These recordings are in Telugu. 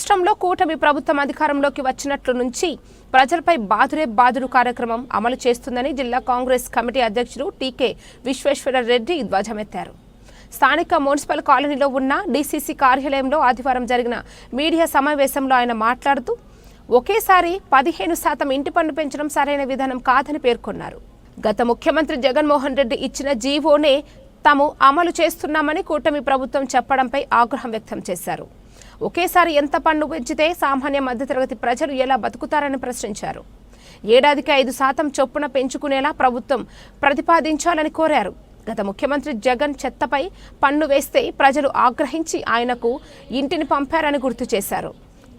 రాష్ట్రంలో కూటమి ప్రభుత్వం అధికారంలోకి వచ్చినట్లు నుంచి ప్రజలపై బాదురే బాదురు కార్యక్రమం అమలు చేస్తుందని జిల్లా కాంగ్రెస్ కమిటీ అధ్యక్షుడు టీకే విశ్వేశ్వర రెడ్డి ధ్వజమెత్తారు. స్థానిక మున్సిపల్ కాలనీలో ఉన్న డీసీసీ కార్యాలయంలో ఆదివారం జరిగిన మీడియా సమావేశంలో ఆయన మాట్లాడుతూ ఒకేసారి పదిహేను శాతం ఇంటి పన్ను పెంచడం సరైన విధానం కాదని పేర్కొన్నారు. గత ముఖ్యమంత్రి జగన్మోహన్ రెడ్డి ఇచ్చిన జీవోనే తాము అమలు చేస్తున్నామని కూటమి ప్రభుత్వం చెప్పడంపై ఆగ్రహం వ్యక్తం చేశారు. ఒకేసారి ఎంత పన్ను పెంచితే సామాన్య మధ్యతరగతి ప్రజలు ఎలా బతుకుతారని ప్రశ్నించారు. ఏడాదికి ఐదు శాతం చొప్పున పెంచుకునేలా ప్రభుత్వం ప్రతిపాదించాలని కోరారు. గత ముఖ్యమంత్రి జగన్ చెత్తపై పన్ను వేస్తే ప్రజలు ఆగ్రహించి ఆయనకు ఇంటిని పంపారని గుర్తు చేశారు.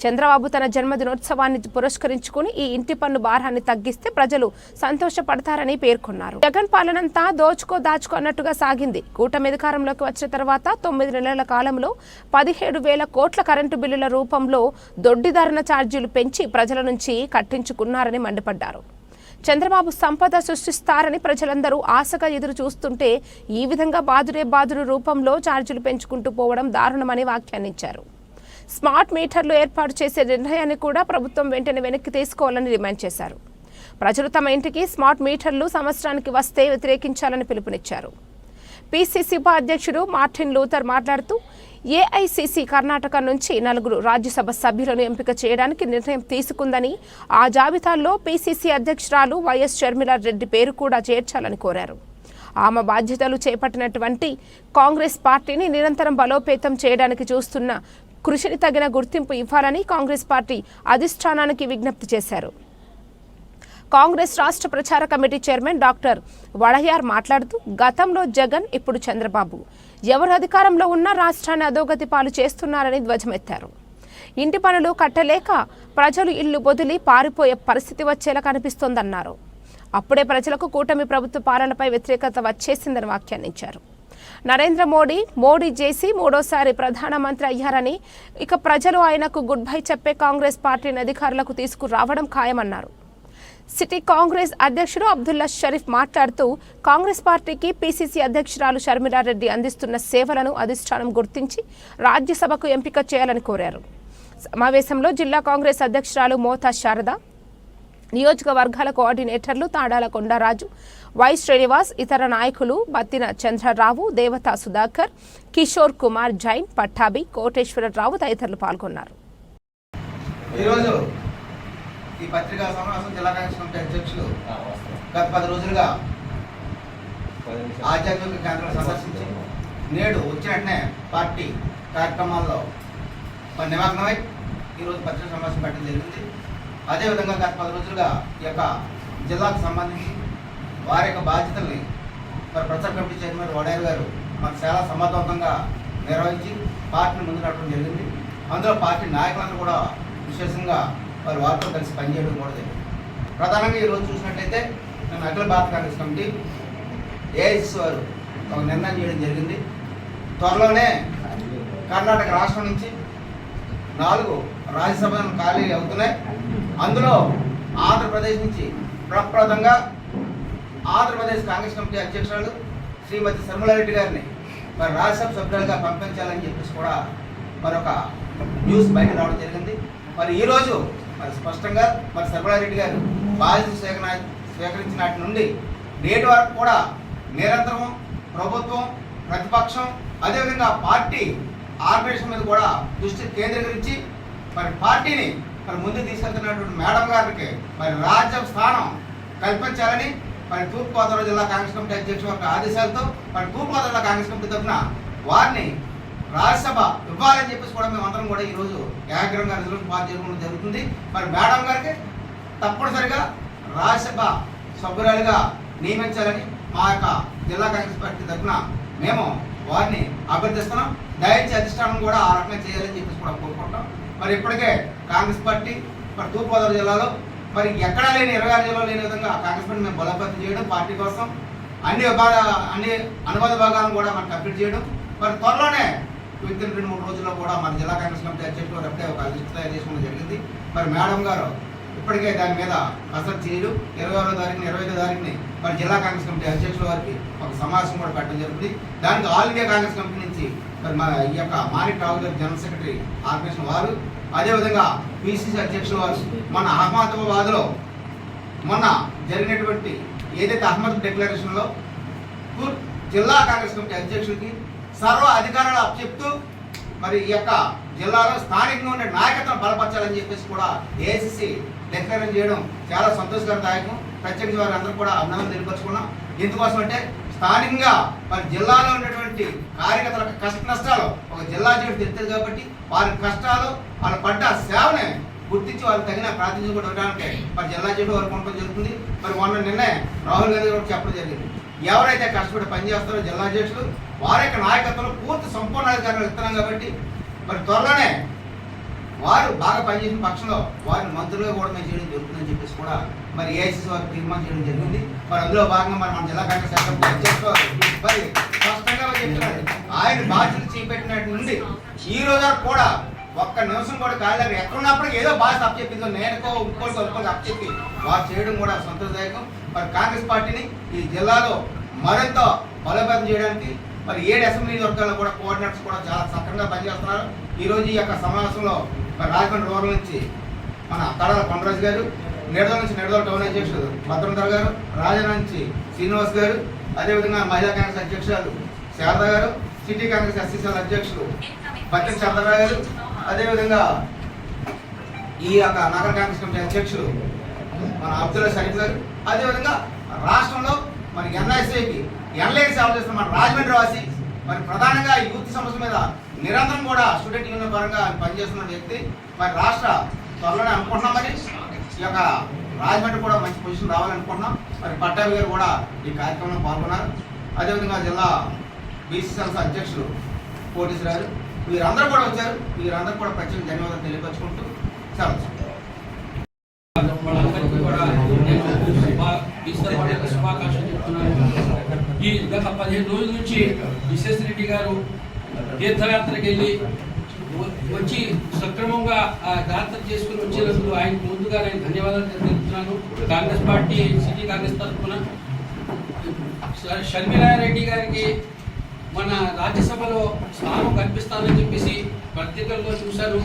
చంద్రబాబు తన జన్మదినోత్సవాన్ని పురస్కరించుకుని ఈ ఇంటి పన్ను భారాన్ని తగ్గిస్తే ప్రజలు సంతోషపడతారని పేర్కొన్నారు. జగన్ పాలనంతా దోచుకో దాచుకో అన్నట్టుగా సాగింది. కూటమి అధికారంలోకి వచ్చిన తర్వాత తొమ్మిది నెలల కాలంలో పదిహేడు వేల కోట్ల కరెంటు బిల్లుల రూపంలో దొడ్డిదారుణ ఛార్జీలు పెంచి ప్రజల నుంచి కట్టించుకున్నారని మండిపడ్డారు. చంద్రబాబు సంపద సృష్టిస్తారని ప్రజలందరూ ఆశగా ఎదురు చూస్తుంటే ఈ విధంగా బాదురే బాదురు రూపంలో ఛార్జీలు పెంచుకుంటూ పోవడం దారుణమని వ్యాఖ్యానించారు. స్మార్ట్ మీటర్లు ఏర్పాటు చేసే నిర్ణయాన్ని కూడా ప్రభుత్వం వెంటనే వెనక్కి తీసుకోవాలని డిమాండ్ చేశారు. ప్రజలు తమ ఇంటికి స్మార్ట్ మీటర్లు సంవత్సరానికి వస్తే వ్యతిరేకించాలని పిలుపునిచ్చారు. పిసిసి ఉపాధ్యక్షుడు మార్టిన్ లూథర్ మాట్లాడుతూ ఏఐసిసి కర్ణాటక నుంచి నలుగురు రాజ్యసభ సభ్యులను ఎంపిక చేయడానికి నిర్ణయం తీసుకుందని ఆ జాబితాల్లో పిసిసి అధ్యక్షురాలు వైఎస్ షర్మిలా రెడ్డి పేరు కూడా చేర్చాలని కోరారు. ఆమె బాధ్యతలు చేపట్టినటువంటి కాంగ్రెస్ పార్టీని నిరంతరం బలోపేతం చేయడానికి చూస్తున్న కృషిని తగిన గుర్తింపు ఇవ్వాలని కాంగ్రెస్ పార్టీ అధిష్టానానికి విజ్ఞప్తి చేశారు. కాంగ్రెస్ రాష్ట్ర ప్రచార కమిటీ చైర్మన్ డాక్టర్ వడయార్ మాట్లాడుతూ గతంలో జగన్ ఇప్పుడు చంద్రబాబు. ఎవరు అధికారంలో ఉన్నా రాష్ట్రాన్ని అధోగతి పాలు చేస్తున్నారని ధ్వజమెత్తారు. ఇంటి పనులు కట్టలేక ప్రజలు ఇల్లు వదిలి పారిపోయే పరిస్థితి వచ్చేలా కనిపిస్తోందన్నారు. అప్పుడే ప్రజలకు కూటమి ప్రభుత్వ పాలనపై వ్యతిరేకత వచ్చేసిందని వ్యాఖ్యానించారు. నరేంద్ర మోడీ మోడీ చేసి మూడోసారి ప్రధానమంత్రి అయ్యారని ఇక ప్రజలు ఆయనకు గుడ్ బై చెప్పే కాంగ్రెస్ పార్టీని అధికారులకు తీసుకురావడం ఖాయమన్నారు. సిటీ కాంగ్రెస్ అధ్యక్షుడు అబ్దుల్లా షరీఫ్ మాట్లాడుతూ కాంగ్రెస్ పార్టీకి పీసీసీ అధ్యక్షురాలు షర్మిలారెడ్డి అందిస్తున్న సేవలను అధిష్టానం గుర్తించి రాజ్యసభకు ఎంపిక చేయాలని కోరారు. సమావేశంలో జిల్లా కాంగ్రెస్ అధ్యక్షురాలు మోతా శారద నియోజకవర్గాల కోఆర్డినేటర్లు తాడాల కొండారాజు వై శ్రీనివాస్ ఇతర నాయకులు బత్తిన చంద్రరావు దేవతా సుధాకర్ కిషోర్ కుమార్ జైన్ పట్టాభి కోటేశ్వరరావు తదితరులు పాల్గొన్నారు. ఈరోజు ఈ పత్రికా సమావేశం జిల్లా కాంగ్రెస్ కమిటీ అధ్యక్షులు గత పది రోజులుగా ఆధ్యాత్మిక కేంద్రం సందర్శించి నేడు పార్టీ కార్యక్రమాల్లో నిమగ్నమై ఈరోజు పత్రికా సమావేశం పెట్టడం జరిగింది. అదేవిధంగా గత పది రోజులుగా ఈ యొక్క జిల్లాకు సంబంధించి వారి యొక్క బాధ్యతల్ని మరి ప్రచార కమిటీ చైర్మన్ వడేరు గారు మాకు చాలా సమర్థవంతంగా నిర్వహించి పార్టీని ముందు నడపడం జరిగింది. అందులో పార్టీ నాయకులందరూ కూడా విశేషంగా వారి వారితో కలిసి పనిచేయడం కూడా జరిగింది. ప్రధానంగా ఈరోజు చూసినట్లయితే నేను అఖిల భారత కాంగ్రెస్ కమిటీ ఏఐసిసి వారు ఒక నిర్ణయం చేయడం జరిగింది. త్వరలోనే కర్ణాటక రాష్ట్రం నుంచి నాలుగు రాజ్యసభ ఖాళీ అవుతున్నాయి. అందులో ఆంధ్రప్రదేశ్ నుంచి ప్రప్రదంగా ఆంధ్రప్రదేశ్ కాంగ్రెస్ కమిటీ అధ్యక్షురాలు శ్రీమతి శర్మలారెడ్డి గారిని మరి రాజ్యసభ సభ్యులుగా పంపించాలని చెప్పేసి కూడా మరొక న్యూస్ బయట రావడం జరిగింది. మరి ఈరోజు మరి స్పష్టంగా మరి శర్మలారెడ్డి గారు బాధ్యత స్వీకరణ స్వీకరించినటి నుండి నేటి వరకు కూడా నిరంతరం ప్రభుత్వం ప్రతిపక్షం అదేవిధంగా పార్టీ ఆర్గనైజేషన్ మీద కూడా దృష్టి కేంద్రీకరించి మరి పార్టీని మరి ముందుకు తీసుకెళ్తున్నటువంటి మేడం గారికి మరి రాజ్య స్థానం కల్పించాలని మరి తూర్పుగోదావరి జిల్లా కాంగ్రెస్ కమిటీ అధ్యక్షుల యొక్క ఆదేశాలతో మరి తూర్పుగోదావరి కాంగ్రెస్ కమిటీ తరఫున వారిని రాజ్యసభ ఇవ్వాలని చెప్పేసి కూడా మేమందరం కూడా ఈరోజు ఏకాగ్రంగా రిజల్యూషన్ పాస్ చేసుకోవడం జరుగుతుంది. మరి మేడం గారికి తప్పనిసరిగా రాజ్యసభ సభ్యురాలుగా నియమించాలని మా యొక్క జిల్లా కాంగ్రెస్ పార్టీ తరఫున మేము వారిని అభ్యర్థిస్తున్నాం. దయచేసి అధిష్టానం కూడా ఆ రకంగా చేయాలని చెప్పేసి కూడా కోరుకుంటాం మరి ఇప్పటికే కాంగ్రెస్ పార్టీ మరి తూర్పుగోదావరి జిల్లాలో మరి ఎక్కడా లేని ఇరవై ఆరు జిల్లాలో లేని విధంగా కాంగ్రెస్ పార్టీ మేము బలోపేతం చేయడం పార్టీ కోసం అన్ని విభాగ అన్ని అనుబంధ భాగాలను కూడా మనం కంప్లీట్ చేయడం. మరి త్వరలోనే విత్ రెండు మూడు రోజుల్లో కూడా మన జిల్లా కాంగ్రెస్ కమిటీ అధ్యక్షులు అప్పుడే ఒక లిస్ట్ తయారు చేసుకోవడం జరిగింది. మరి మేడం గారు ఇప్పటికే దాని మీద కసరత్తు చేయడం ఇరవై ఆరో తారీఖున ఇరవై ఐదో తారీఖుని మరి జిల్లా కాంగ్రెస్ కమిటీ అధ్యక్షుల వారికి ఒక సమావేశం కూడా పెట్టడం జరుగుతుంది. దానికి ఆల్ ఇండియా కాంగ్రెస్ కమిటీ నుంచి మరి మా ఈ యొక్క మాణిక్ రావు గారు జనరల్ సెక్రటరీ ఆర్గనైజేషన్ వారు అదేవిధంగా పిసిసి అధ్యక్షుల వారు మన అహ్మదాబాద్లో మొన్న జరిగినటువంటి ఏదైతే అహ్మద్ డిక్లరేషన్లో జిల్లా కాంగ్రెస్ కమిటీ అధ్యక్షుడికి సర్వ అధికారాలు అప్పచెప్తూ మరి ఈ యొక్క జిల్లాలో స్థానికంగా ఉండే నాయకత్వం బలపరచాలని చెప్పేసి కూడా ఏసీసీ డిక్లరేషన్ చేయడం చాలా సంతోషకరదాయకం. ప్రత్యేకించి వారి అందరూ కూడా అభినందన తెలియపరుచుకున్నాం ఎందుకోసం అంటే స్థానికంగా మరి జిల్లాలో ఉన్నటువంటి కార్యకర్తల యొక్క కష్ట నష్టాలు ఒక జిల్లా జీవితం తెలుస్తుంది కాబట్టి వారి కష్టాలు వాళ్ళ పడ్డ సేవని గుర్తించి వాళ్ళకి తగిన ప్రాతినిధ్యం కూడా ఇవ్వడానికి మరి జిల్లా జట్టు వారు పంపడం జరుగుతుంది. మరి మొన్న నిన్నే రాహుల్ గాంధీ కూడా చెప్పడం జరిగింది. ఎవరైతే కష్టపడి పనిచేస్తారో జిల్లా అధ్యక్షులు వారి యొక్క నాయకత్వంలో పూర్తి సంపూర్ణ అధికారులు ఇస్తున్నాం కాబట్టి మరి త్వరలోనే వారు బాగా పనిచేసిన పక్షంలో వారిని మంత్రులుగా కూడా మేము చేయడం జరుగుతుందని చెప్పేసి కూడా మరి ఏఐసిసి వారు తీర్మానం చేయడం జరిగింది. మరి అందులో భాగంగా మరి మన జిల్లా కాంగ్రెస్ అధ్యక్షులు చేసుకోవాలి మరి స్పష్టంగా చెప్తున్నారు. ఆయన బాధ్యతలు చేపట్టినట్టు నుండి ఈ రోజు కూడా ఒక్క నిమిషం కూడా కాలేదు ఎక్కడున్నప్పటికీ ఏదో బాధ్యత అప్పచెప్పిందో నేనుకో ఇంకోటి ఇంకోటి అప్పచెప్పి వారు చేయడం కూడా సంతోషదాయకం. మరి కాంగ్రెస్ పార్టీని ఈ జిల్లాలో మరింత బలోపేతం చేయడానికి మరి ఏడు అసెంబ్లీ వర్గాల్లో కూడా కోఆర్డినేటర్స్ కూడా చాలా సక్రమంగా పనిచేస్తున్నారు. ఈ రోజు ఈ యొక్క సమావేశంలో మరి రాజమండ్రి రూరల్ నుంచి మన తడాల కొండరాజు గారు నిడదల నుంచి నిడదల టౌన్ అధ్యక్షుడు భద్రంధర్ గారు రాజా నుంచి శ్రీనివాస్ గారు అదేవిధంగా మహిళా కాంగ్రెస్ అధ్యక్షురాలు శారద గారు సిటీ కాంగ్రెస్ ఎస్సీసీఎల్ అధ్యక్షులు బచ్చన్ చంద్రరావు గారు అదేవిధంగా ఈ యొక్క నగర కాంగ్రెస్ కమిటీ అధ్యక్షులు మన అబ్దుల్ షరీఫ్ గారు అదేవిధంగా రాష్ట్రంలో మరి ఎన్ఐసీకి ఎన్లైన్ సేవ చేస్తున్న మన రాజమండ్రి వాసి మరి ప్రధానంగా ఈ యూత్ సమస్య మీద నిరంతరం కూడా స్టూడెంట్ యూనియన్ పరంగా పనిచేస్తున్న వ్యక్తి మరి రాష్ట్ర త్వరలోనే అనుకుంటున్నాం మరి. ఈ యొక్క రాజమండ్రి కూడా మంచి పొజిషన్ రావాలనుకుంటున్నాం మరి పట్టాభి గారు కూడా ఈ కార్యక్రమంలో పాల్గొన్నారు. అదేవిధంగా జిల్లా బీసీసీఎల్స్ అధ్యక్షులు కోటేశ్వర గారు వీరందరూ కూడా వచ్చారు. వీరందరూ కూడా ప్రత్యేక ధన్యవాదాలు తెలియపరుచుకుంటూ సెలవు శుభాకాంక్షలు చెప్తున్నాను ఈ గత పదిహేను రోజుల నుంచి విశ్వేశ్వర రెడ్డి గారు తీర్థయాత్రకి వెళ్ళి వచ్చి సక్రమంగా ఆ చేసుకుని వచ్చినందుకు ఆయనకు ముందుగా నేను ధన్యవాదాలు తెలుపుతున్నాను కాంగ్రెస్ పార్టీ సిటీ కాంగ్రెస్ తరఫున. షర్మిలారెడ్డి గారికి మన రాజ్యసభలో స్థానం కల్పిస్తానని చెప్పేసి పత్రికల్లో చూశారు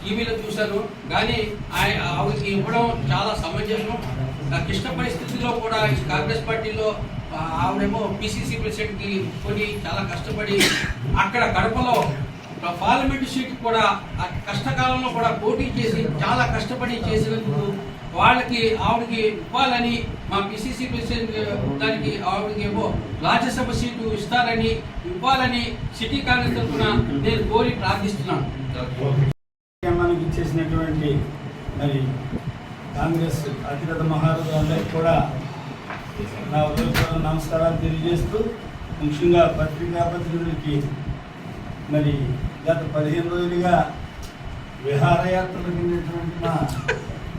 టీవీలో చూశాను. కానీ ఆయన ఆవిడకి ఇవ్వడం చాలా సమంజసం. నా క్లిష్ట పరిస్థితుల్లో కూడా కాంగ్రెస్ పార్టీలో ఆవిడేమో పిసిసి ప్రెసిడెంట్కి కొని చాలా కష్టపడి అక్కడ కడపలో పార్లమెంట్ సీట్ కూడా ఆ కష్టకాలంలో కూడా పోటీ చేసి చాలా కష్టపడి చేసినందుకు వాళ్ళకి ఆవిడకి ఇవ్వాలని మా పిసిసి ప్రెసిడెంట్ దానికి ఆవిడకి ఏమో రాజ్యసభ సీటు ఇస్తారని ఇవ్వాలని సిటీ కాంగ్రెస్ తరఫున నేను కోరి ప్రార్థిస్తున్నాను. మనకి ఇచ్చేసినటువంటి మరి కాంగ్రెస్ అతిరథ మహారథులందరికీ కూడా నా ఉద్యోగ నమస్కారాలు తెలియజేస్తూ ముఖ్యంగా పత్రికా పత్రికలకి మరి గత పదిహేను రోజులుగా విహారయాత్రలు వెళ్ళినటువంటి మా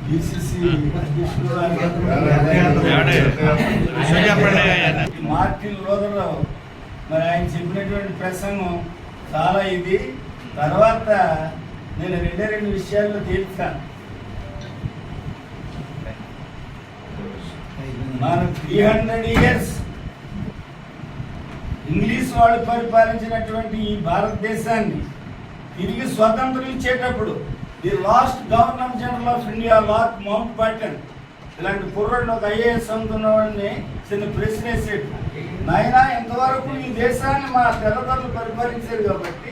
బీసీసీ మార్టిన్ లోదరావు మరి ఆయన చెప్పినటువంటి ప్రసంగం చాలా ఇది. తర్వాత నేను రెండే రెండు విషయాల్లో తేల్చాను మన త్రీ హండ్రెడ్ ఇయర్స్ ఇంగ్లీష్ వాళ్ళు పరిపాలించినటువంటి ఈ భారతదేశాన్ని తిరిగి స్వతంత్రం ఇచ్చేటప్పుడు the last governor general of India Lord Mountbatten ఇలాంటి కుర్రాడిని ఒక ఐఏఎస్ అందుతున్నవాడిని చిన్న ప్రశ్న వేసేట్టు నాయన ఇంతవరకు ఈ దేశాన్ని మా తెల్లదొరలు పరిపాలించారు కాబట్టి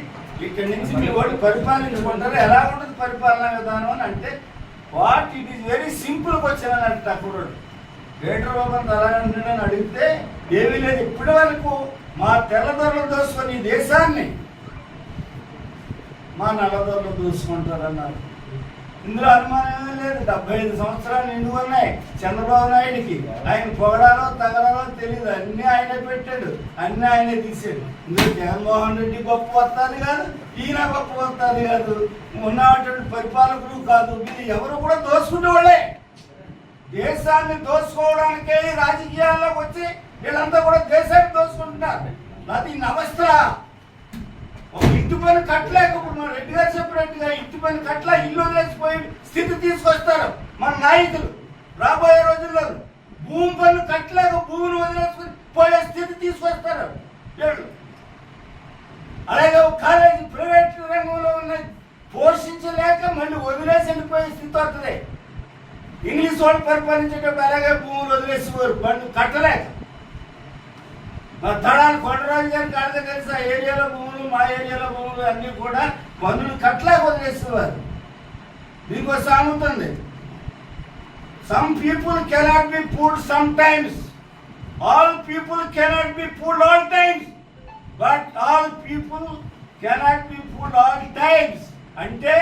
ఇక్కడి నుంచి మీ వాళ్ళు పరిపాలించుకుంటారు. ఎలా ఉంటుంది పరిపాలన విధానం అని అంటే what it is very simple question అని అంటే ఆ కుర్రాడు. గ్రేటర్ బాబు అలాగంటున్నాడని అడిగితే ఏమీ లేదు. ఇప్పటి వరకు మా తెల్లదొరలు దోసుకొని ఈ దేశాన్ని మా నల్లదొరలు దూసుకుంటారన్నారు. ఇందులో అనుమానమే లేదు. డెబ్బై ఐదు సంవత్సరాలు నిండు ఉన్నాయి. చంద్రబాబు నాయుడికి ఆయన పొగడాలో తగడాలో తెలియదు అన్ని ఆయనే పెట్టాడు. అన్ని ఆయనే తీసాడు. ఇందులో జగన్మోహన్ రెడ్డి గొప్ప వస్తాది కాదు. ఈయన గొప్ప వస్తాది కాదు. ఉన్నటువంటి పరిపాలకుడు కాదు. మీరు ఎవరు కూడా దోసుకునే వాళ్ళే దేశాన్ని దోసుకోవడానికే రాజకీయాల్లోకి వచ్చి వీళ్ళంతా కూడా దేశాన్ని దోచుకుంటున్నారు అది నవస్త్ర ఒక ఇంటి పని కట్టలేక ఇప్పుడు మన రెడ్డి గారు చెప్పినట్టుగా ఇంటి పని కట్ల ఇల్లు వదిలేసిపోయి స్థితి తీసుకొస్తారు మన నాయకులు. రాబోయే రోజుల్లో భూమి పన్ను కట్టలేక భూమిని వదిలేసుకుని పోయే స్థితి తీసుకొస్తారు. వీళ్ళు. అలాగే ఒక కాలేజీ ప్రైవేట్ రంగంలో ఉన్న పోషించలేక మళ్ళీ వదిలేసి వెళ్ళిపోయే స్థితి వస్తుంది. ఇంగ్లీష్ వాళ్ళు పరిపాలించేటప్పుడు అలాగే భూములు వదిలేసేవారు బండ్లు కట్టలేక. తడాలు కొండరాజు గారి కాళ్ళ తెలుసు ఆ ఏరియాలో భూములు మా ఏరియాలో భూములు అన్నీ కూడా బంధువులు కట్లా వదిలేసేవారు మీకు సాగుతుంది some people cannot be fooled some times all people cannot be fooled all times but all people cannot be fooled all times అంటే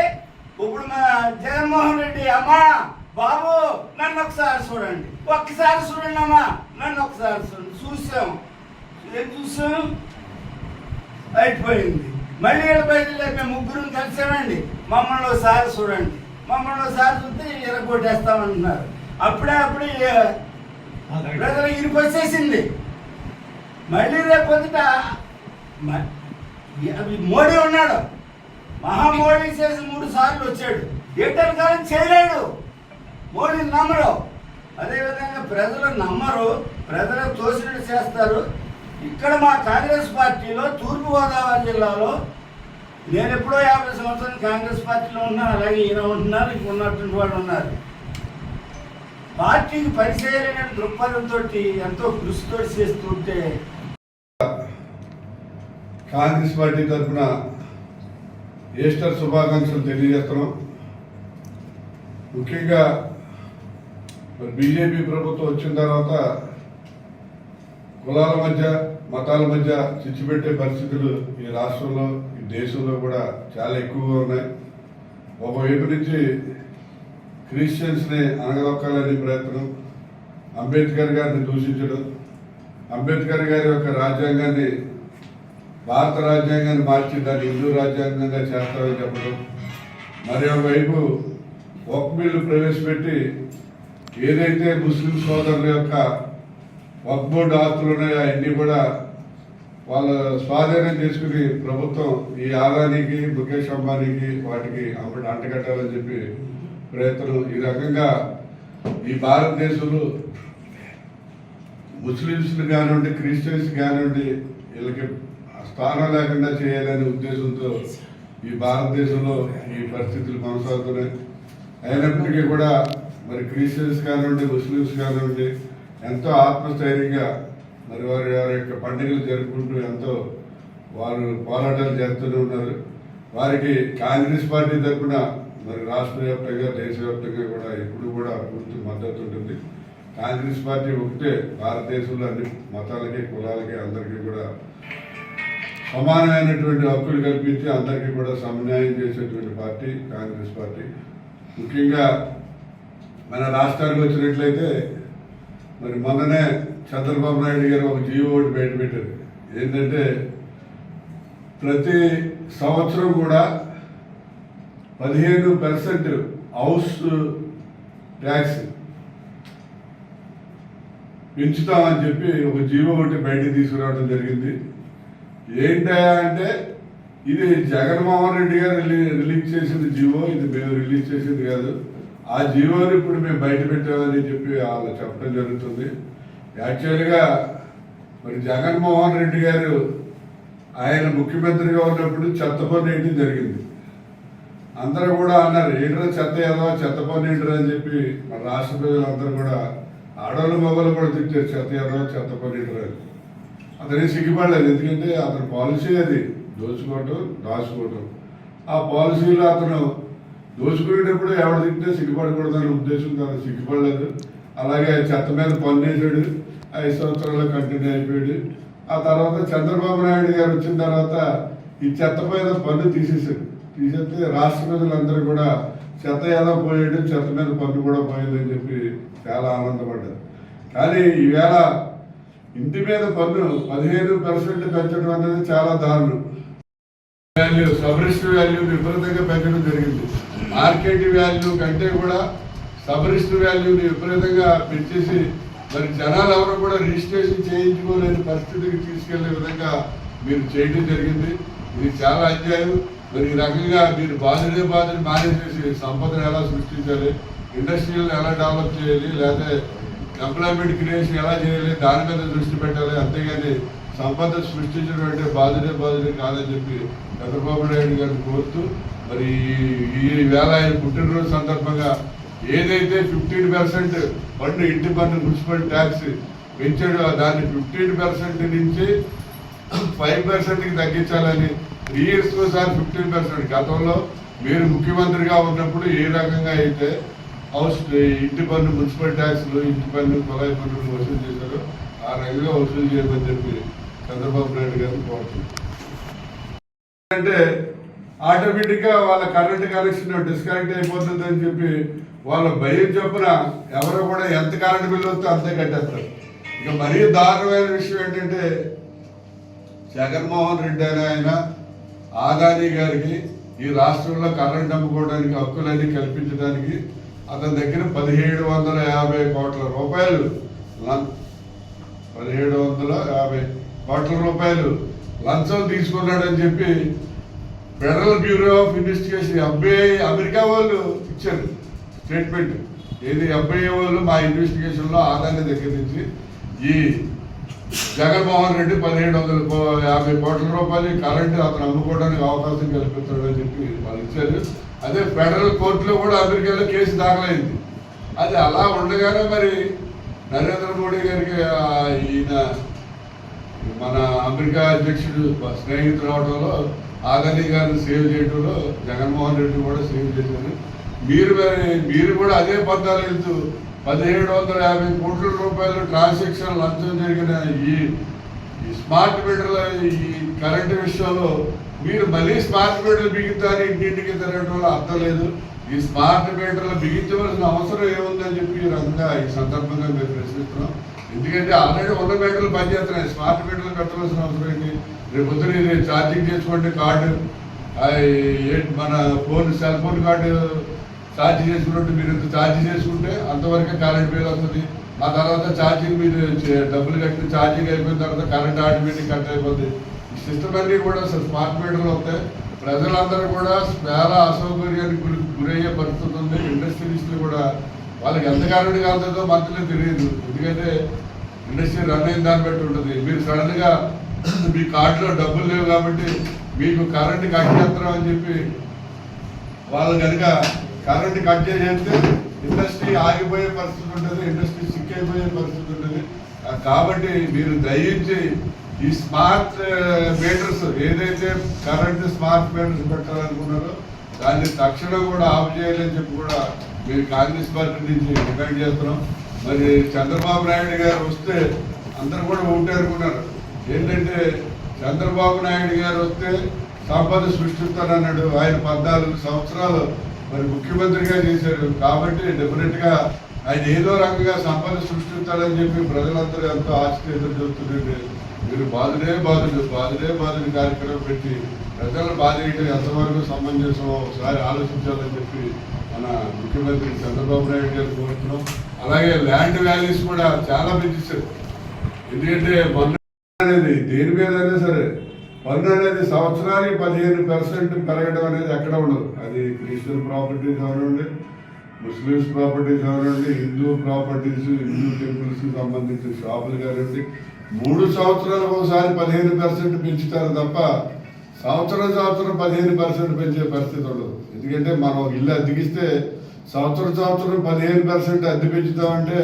ఇప్పుడు మన జగన్మోహన్ రెడ్డి అమ్మా బాబు నన్ను ఒకసారి చూడండి. ఒక్కసారి చూడండి అమ్మా నన్ను ఒకసారి చూడండి. చూసాము. ఏం చూసాం అయిపోయింది. మళ్ళీ ఇక్కడ బయలుదేరి మేము ముగ్గురు కలిసామండి. మమ్మల్ని ఒకసారి చూడండి. మమ్మల్ని ఒకసారి చూస్తే ఇరగొట్టేస్తామంటున్నారు అప్పుడే అప్పుడే ప్రజలు ఇరుకు వచ్చేసింది. మళ్ళీ రేపు పొద్దుట మోడీ ఉన్నాడు. మహామోడీ చేసి మూడు సార్లు వచ్చాడు. ఏటర్ కాలం చేయలేడు. మోడీ నమ్మరు అదేవిధంగా ప్రజలు నమ్మరు. ప్రజలు తోసినట్టు చేస్తారు. ఇక్కడ మా కాంగ్రెస్ పార్టీలో తూర్పుగోదావరి జిల్లాలో నేను ఎప్పుడో యాభై సంవత్సరాలు కాంగ్రెస్ పార్టీలో ఉన్నాను అలాగే ఈయన ఉంటున్నారు ఇంక ఉన్నటువంటి వాళ్ళు ఉన్నారు. పార్టీకి పరిచయమైన దృక్పథంతో ఎంతో కృషితో చేస్తుంటే కాంగ్రెస్ పార్టీ తరఫున ఈస్టర్ శుభాకాంక్షలు తెలియజేస్తున్నాం. ముఖ్యంగా బీజేపీ ప్రభుత్వం వచ్చిన తర్వాత కులాల మధ్య మతాల మధ్య చిచ్చుపెట్టే పరిస్థితులు ఈ రాష్ట్రంలో ఈ దేశంలో కూడా చాలా ఎక్కువగా ఉన్నాయి. ఒకవైపు నుంచి క్రిస్టియన్స్ని అనగదొక్కాలనే ప్రయత్నం అంబేద్కర్ గారిని దూషించడం అంబేద్కర్ గారి యొక్క రాజ్యాంగాన్ని భారత రాజ్యాంగాన్ని మార్చి దాన్ని హిందూ రాజ్యాంగంగా చేస్తామని చెప్పడం మరి ఒకవైపు ఒక బిల్లు ప్రవేశపెట్టి ఏదైతే ముస్లిం సోదరుల యొక్క వక్ బోర్డు ఆస్తులు ఉన్నాయో అవన్నీ కూడా వాళ్ళ స్వాధీనం చేసుకుని ప్రభుత్వం ఈ ఆదానికి ముఖేష్ అంబానీకి వాటికి అప్పుడు అంటగట్టాలని చెప్పి ప్రయత్నం. ఈ రకంగా ఈ భారతదేశంలో ముస్లిమ్స్ని కానివ్వండి క్రిస్టియన్స్ కానివ్వండి వీళ్ళకి స్థానం లేకుండా చేయాలనే ఉద్దేశంతో ఈ భారతదేశంలో ఈ పరిస్థితులు కొనసాగుతున్నాయి. అయినప్పటికీ కూడా మరి క్రిస్టియన్స్ కానివ్వండి ముస్లిమ్స్ కానివ్వండి ఎంతో ఆత్మస్థైర్యంగా మరి వారి వారి యొక్క పండుగలు జరుపుకుంటూ ఎంతో వారు పోరాటాలు చేస్తూనే ఉన్నారు. వారికి కాంగ్రెస్ పార్టీ తరఫున మరి రాష్ట్ర వ్యాప్తంగా దేశవ్యాప్తంగా కూడా ఎప్పుడు కూడా పూర్తి మద్దతు ఉంటుంది. కాంగ్రెస్ పార్టీ ఒకటే భారతదేశంలో అన్ని మతాలకి కులాలకి అందరికీ కూడా సమానమైనటువంటి హక్కులు కల్పించి అందరికీ కూడా సమన్యాయం చేసేటువంటి పార్టీ కాంగ్రెస్ పార్టీ. ముఖ్యంగా మన రాష్ట్రానికి వచ్చినట్లయితే మరి మొన్ననే చంద్రబాబు నాయుడు గారు ఒక జీవో ఒకటి బయటపెట్టారు ఏంటంటే ప్రతి సంవత్సరం కూడా పదిహేను పర్సెంట్ హౌస్ ట్యాక్స్ పెంచుతామని చెప్పి ఒక జీవో ఒకటి బయటకు తీసుకురావడం జరిగింది. ఏంటయా అంటే ఇది జగన్మోహన్ రెడ్డి గారు రిలీజ్ చేసింది జీవో ఇది మేము రిలీజ్ చేసింది కాదు. ఆ జీవోని ఇప్పుడు మేము బయట పెట్టామని చెప్పి వాళ్ళు చెప్పడం జరుగుతుంది. యాక్చువల్గా మరి జగన్మోహన్ రెడ్డి గారు ఆయన ముఖ్యమంత్రిగా ఉన్నప్పుడు చెత్త పని వేయడం జరిగింది. అందరూ కూడా అన్నారు ఏంటో చెత్త ఏదో చెత్త పని అని చెప్పి మన రాష్ట్ర ప్రజలందరూ కూడా ఆడవాళ్ళు మొబైల్ కూడా తిట్టారు చెత్త ఏదో చెత్త పని ఏంటో అని. అతని సిగ్గుపడలేదు ఎందుకంటే అతని పాలసీ అది దోచుకోవటం దాచుకోవటం. ఆ పాలసీలో అతను దోచుకునేటప్పుడు ఎవడు తింటే సిగ్గుపడకూడదనే ఉద్దేశం అతను సిగ్గుపడలేదు. అలాగే చెత్త మీద పన్నేసాడు ఐదు సంవత్సరాల్లో కంటిన్యూ అయిపోయాడు. ఆ తర్వాత చంద్రబాబు నాయుడు గారు వచ్చిన తర్వాత ఈ చెత్త మీద పన్ను తీసేసాడు తీసేస్తే రాష్ట్ర ప్రజలందరూ కూడా చెత్త ఎలా పోయాడు చెత్త మీద పన్ను కూడా పోయిందని చెప్పి చాలా ఆనందపడ్డారు. కానీ ఈవేళ ఇంటి మీద పన్ను పదిహేను పర్సెంట్ పెంచడం అనేది చాలా దారుణం. వాల్యూ సబరిస్ట్ వాల్యూ విపరీతంగా పెంచడం జరిగింది. మార్కెట్ వాల్యూ కంటే కూడా సబరిస్ట్ వాల్యూని విపరీతంగా పెంచేసి మరి జనాలు ఎవరు కూడా రిజిస్ట్రేషన్ చేయించుకోలేని పరిస్థితికి తీసుకెళ్ళే విధంగా మీరు చేయడం జరిగింది. ఇది చాలా అధ్యాయం మరి ఈ రకంగా మీరు బాధుడే బాధని మానేసేసి సంపదను ఎలా సృష్టించాలి ఇండస్ట్రీలను ఎలా డెవలప్ చేయాలి లేకపోతే ఎంప్లాయ్మెంట్ క్రియేషన్ ఎలా చేయాలి దాని మీద దృష్టి పెట్టాలి అంతేగాని సంపద సృష్టించడం అంటే బాధుడే బాధుడే కాదని చెప్పి చంద్రబాబు నాయుడు గారిని కోరుతూ మరి ఈ వేళ ఆయన పుట్టినరోజు సందర్భంగా ఏదైతే ఫిఫ్టీన్ పర్సెంట్ పన్ను ఇంటి పన్ను మున్సిపల్ ట్యాక్స్ పెంచాడో దాన్ని ఫిఫ్టీన్ పర్సెంట్ నుంచి ఫైవ్ పర్సెంట్కి తగ్గించాలని త్రీ ఇయర్స్ ఒకసారి ఫిఫ్టీన్ పర్సెంట్. గతంలో మీరు ముఖ్యమంత్రిగా ఉన్నప్పుడు ఏ రకంగా అయితే హౌస్ ఇంటి పన్ను మున్సిపల్ ట్యాక్స్లు ఇంటి పన్ను కొలాయి పన్నులు వసూలు చేశారో ఆ రకంగా వసూలు చేయమని చెప్పి చంద్రబాబు నాయుడు గారిని కోరుతున్నారు అంటే ఆటోమేటిక్గా వాళ్ళ కరెంట్ కనెక్షన్ డిస్కనెక్ట్ అయిపోతుంది అని చెప్పి వాళ్ళ భయం చొప్పున ఎవరు కూడా ఎంత కరెంట్ బిల్లు వస్తే అంతే కట్టేస్తారు. ఇక మరీ దారుణమైన విషయం ఏంటంటే జగన్మోహన్ రెడ్డి అనే ఆయన ఆదానీ గారికి ఈ రాష్ట్రంలో కరెంట్ అమ్ముకోవడానికి హక్కులన్నీ కల్పించడానికి అతని దగ్గర పదిహేడు వందల యాభై కోట్ల రూపాయలు పదిహేడు వందల యాభై కోట్ల రూపాయలు లంచం తీసుకున్నాడని చెప్పి ఫెడరల్ బ్యూరో ఆఫ్ ఇన్వెస్టిగేషన్ అబ్బాయి అమెరికా వాళ్ళు ఇచ్చారు స్టేట్మెంట్. ఏది అబ్బాయి వాళ్ళు మా ఇన్వెస్టిగేషన్లో ఆదాయ దగ్గర నుంచి ఈ జగన్మోహన్ రెడ్డి పదిహేడు వందల యాభై కోట్ల రూపాయలు కరెంటు అతను అమ్ముకోవడానికి అవకాశం కల్పిస్తాడని చెప్పి వాళ్ళు ఇచ్చారు. అదే ఫెడరల్ కోర్టులో కూడా అమెరికాలో కేసు దాఖలైంది. అది అలా ఉండగానే మరి నరేంద్ర మోడీ గారికి ఈయన మన అమెరికా అధ్యక్షుడు స్నేహితులు అవడంలో ఆదని గారిని సేవ్ చేయడంలో జగన్మోహన్ రెడ్డి కూడా సేవ్ చేశారు. మీరు మీరు కూడా అదే పద్దాలు వెళ్తూ పదిహేడు వందల యాభై కోట్ల రూపాయలు ట్రాన్సాక్షన్ లంచం జరిగిన ఈ ఈ స్మార్ట్ మీటర్ల ఈ కరెంటు విషయంలో మీరు మళ్ళీ స్మార్ట్ మీటర్లు బిగుతారు ఇంటింటికి తిరగడంలో అర్థం లేదు. ఈ స్మార్ట్ మీటర్లు బిగించవలసిన అవసరం ఏముందని చెప్పి ఈ రకంగా ఈ సందర్భంగా మేము ప్రశ్నిస్తున్నాం. ఎందుకంటే ఆల్రెడీ ఉన్న మీటర్లు పనిచేస్తున్నాయి. స్మార్ట్ మీటర్లు పెట్టవలసిన అవసరం ఏంటి? రేపు పొద్దున ఛార్జింగ్ చేసుకోండి కార్డు. మన phone cell phone card charge చేసుకున్నట్టు మీరు ఇంత ఛార్జ్ చేసుకుంటే అంతవరకే కరెంట్ బిల్ వస్తుంది. ఆ తర్వాత ఛార్జింగ్ మీరు డబ్బులు కట్టి ఛార్జింగ్ అయిపోయిన తర్వాత కరెంట్ ఆటోమేటిక్ కట్ అయిపోతుంది ఈ సిస్టమ్ అన్నీ కూడా స్మార్ట్ మీటర్లు వస్తాయి. ప్రజలందరూ కూడా చాలా అసౌకర్యానికి గురి గురయ్యే పరిస్థితి ఉంది. ఇండస్ట్రీస్లు కూడా వాళ్ళకి ఎంత కరెంట్ కాలుతుందో మంత్లీ తెలియదు. ఎందుకంటే ఇండస్ట్రీ రన్ అయిన దాన్ని బట్టి ఉంటుంది. మీరు సడన్గా మీ కార్డులో డబ్బులు లేవు కాబట్టి మీకు కరెంట్ కట్ చేస్తాం అని చెప్పి వాళ్ళు కనుక కరెంట్ కట్ చేస్తే ఇండస్ట్రీ ఆగిపోయే పరిస్థితి ఉంటుంది. ఇండస్ట్రీ సిక్ అయిపోయే పరిస్థితి ఉంటుంది. కాబట్టి మీరు దయించి ఈ స్మార్ట్ మీటర్స్ ఏదైతే కరెంట్ స్మార్ట్ మీటర్స్ పెట్టాలనుకున్నారో దాన్ని తక్షణం కూడా ఆఫ్ చేయాలని చెప్పి కూడా మీరు కాంగ్రెస్ పార్టీ నుంచి డిమాండ్ చేస్తున్నాం. మరి చంద్రబాబు నాయుడు గారు వస్తే అందరు కూడా ఒకటే అనుకున్నారు. ఏంటంటే చంద్రబాబు నాయుడు గారు వస్తే సంపద సృష్టిస్తానన్నాడు. ఆయన పద్నాలుగు సంవత్సరాలు మరి ముఖ్యమంత్రిగా చేశారు. కాబట్టి డెఫినెట్గా ఆయన ఏదో రకంగా సంపద సృష్టిస్తాడని చెప్పి ప్రజలందరూ ఎంతో ఆశతో ఎదురు చూస్తుంటే మీరు బాధుడే బాధుడు బాధుడే బాధుడు కార్యక్రమం పెట్టి ప్రజలను బాధ చేయడం ఎంతవరకు సమంజసం ఒకసారి ఆలోచించాలని చెప్పి మన ముఖ్యమంత్రి చంద్రబాబు నాయుడు గారు కోరుతున్నాం. అలాగే ల్యాండ్ వాల్యూస్ కూడా చాలా పెంచేశారు. ఎందుకంటే పన్ను అనేది దేని మీద సరే పన్ను అనేది సంవత్సరానికి పదిహేను పర్సెంట్ పెరగడం అనేది ఎక్కడ ఉండదు. అది క్రిస్టియన్ ప్రాపర్టీస్ అవనండి ముస్లిమ్స్ ప్రాపర్టీస్ అవనండి హిందూ ప్రాపర్టీస్ హిందూ టెంపుల్స్ సంబంధించిన షాపులు కానివ్వండి మూడు సంవత్సరాలకు ఒకసారి పదిహేను పర్సెంట్ పెంచుతారు తప్ప సంవత్సరం సంవత్సరం పదిహేను పర్సెంట్ పెంచే పరిస్థితి ఉండదు. ఎందుకంటే మనం ఇల్లు అద్దెకిస్తే సంవత్సరం సంవత్సరం పదిహేను పర్సెంట్ అద్దె పెంచుతామంటే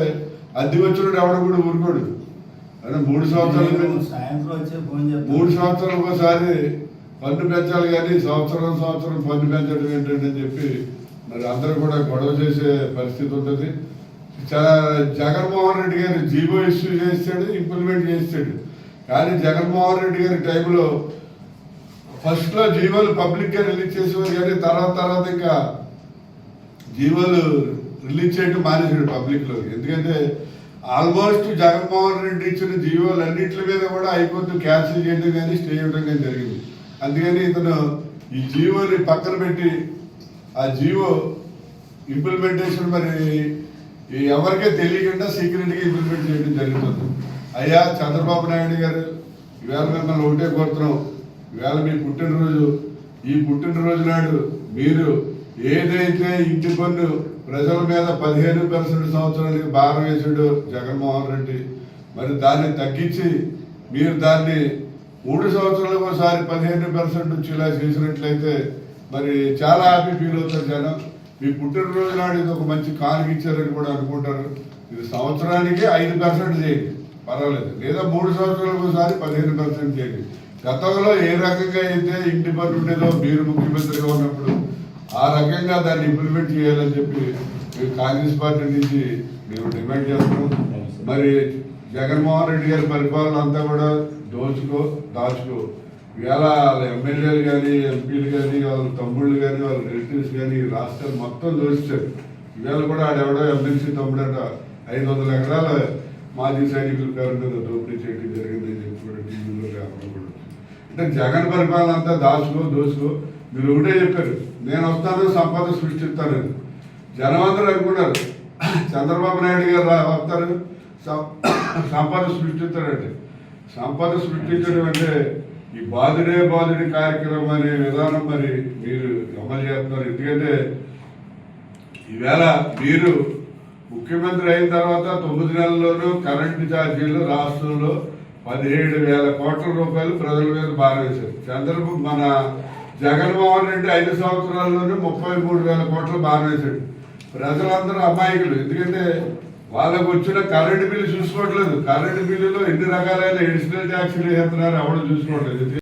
అద్దె వచ్చినప్పుడు ఎవడ కూడా ఊరుకోడు. అంటే మూడు సంవత్సరాలు సాయంత్రం మూడు సంవత్సరాలు ఒకసారి పన్ను పెంచాలి కానీ సంవత్సరం సంవత్సరం పన్ను పెంచడం ఏంటంటే అని చెప్పి మరి అందరూ కూడా గొడవ చేసే పరిస్థితి ఉంటుంది. జగన్మోహన్ రెడ్డి గారు జీవో ఇష్యూ చేస్తాడు ఇంప్లిమెంట్ చేస్తాడు. కానీ జగన్మోహన్ రెడ్డి గారి టైంలో ఫస్ట్లో జీవోలు పబ్లిక్గా రిలీజ్ చేసేవారు కానీ తర్వాత తర్వాత ఇంకా జీవోలు రిలీజ్ చేయడం మానేసాడు పబ్లిక్లో ఎందుకంటే ఆల్మోస్ట్ జగన్మోహన్ రెడ్డి ఇచ్చిన జీవోలు అన్నింటి మీద కూడా హైకోర్టు క్యాన్సిల్ చేయడం కానీ స్టే చేయడం కానీ జరిగింది. అందుకని ఇతను ఈ జీవోని పక్కన పెట్టి ఆ జీవో ఇంప్లిమెంటేషన్ మరి ఎవరికే తెలియకుండా సీక్రెట్గా ఇంప్లిమెంట్ చేయడం జరుగుతుంది. అయ్యా చంద్రబాబు నాయుడు గారు ఇవాళ మిమ్మల్ని ఒకటే కోరుతున్నాం. వేళ మీ పుట్టినరోజు. ఈ పుట్టినరోజు నాడు మీరు ఏదైతే ఇంటి పన్ను ప్రజల మీద పదిహేను పర్సెంట్ సంవత్సరానికి భారం వేసాడు జగన్మోహన్ రెడ్డి మరి దాన్ని తగ్గించి మీరు దాన్ని మూడు సంవత్సరాలకు ఒకసారి పదిహేను పర్సెంట్ వచ్చేలా చేసినట్లయితే మరి చాలా హ్యాపీ ఫీల్ అవుతారు జనం. మీ పుట్టినరోజు నాడు ఇది ఒక మంచి కానుక ఇచ్చారని కూడా అనుకుంటారు. ఇది సంవత్సరానికి ఐదు పర్సెంట్ చేయండి. పర్వాలేదు. లేదా మూడు సంవత్సరాలకు ఒకసారి పదిహేను పర్సెంట్ చేయండి. గతంలో ఏ రకంగా అయితే ఇంటి పన్ను ఉండేదో మీరు ముఖ్యమంత్రిగా ఉన్నప్పుడు ఆ రకంగా దాన్ని ఇంప్లిమెంట్ చేయాలని చెప్పి కాంగ్రెస్ పార్టీ నుంచి మేము డిమాండ్ చేస్తున్నాం. మరి జగన్మోహన్ రెడ్డి గారి పరిపాలన అంతా కూడా దోచుకో దాచుకో. ఇవాళ వాళ్ళ ఎమ్మెల్యేలు కానీ ఎంపీలు కానీ వాళ్ళ తమ్ముళ్ళు కానీ వాళ్ళ రిలేటివ్స్ కానీ రాష్ట్రాలు మొత్తం దోచారు ఇవాళ కూడా ఆడెవడో ఎమ్మెల్సీ తమ్ముడట. ఐదు వందల ఎకరాల మాజీ సైనికుల పేరు మీద దోపిడీ చేయడం జరిగింది చెప్పి కూడా టీవీలో పేపర్లో కూడా వచ్చింది. అంటే జగన్ పరిపాలన అంతా దాచుకో. దోసుకో మీరు ఒకటే చెప్పారు. నేను వస్తాను సంపద సృష్టిస్తానని జనం అందరూ అనుకున్నారు. చంద్రబాబు నాయుడు గారు వస్తారు. సం- సంపద సృష్టిస్తాడంటే సంపద సృష్టించడం అంటే ఈ బాధుడే బాధుడి కార్యక్రమం అనే విధానం మరి మీరు అమలు చేస్తున్నారు. ఎందుకంటే ఈవేళ మీరు ముఖ్యమంత్రి అయిన తర్వాత తొమ్మిది నెలల్లోనూ కరెంటు ఛార్జీలు రాష్ట్రంలో పదిహేడు వేల కోట్ల రూపాయలు ప్రజల మీద బారేశారు చంద్రబాబు మన జగన్మోహన్ రెడ్డి ఐదు సంవత్సరాల్లోనే ముప్పై మూడు వేల కోట్లు బారేశాడు ప్రజలందరూ అమాయకులు. ఎందుకంటే వాళ్ళకు వచ్చిన కరెంటు బిల్లు చూసుకోవట్లేదు. కరెంటు బిల్లులో ఎన్ని రకాలైన ఎడిషనల్ ట్యాక్స్లు వేస్తున్నారు ఎవరు చూసుకోవట్లేదు.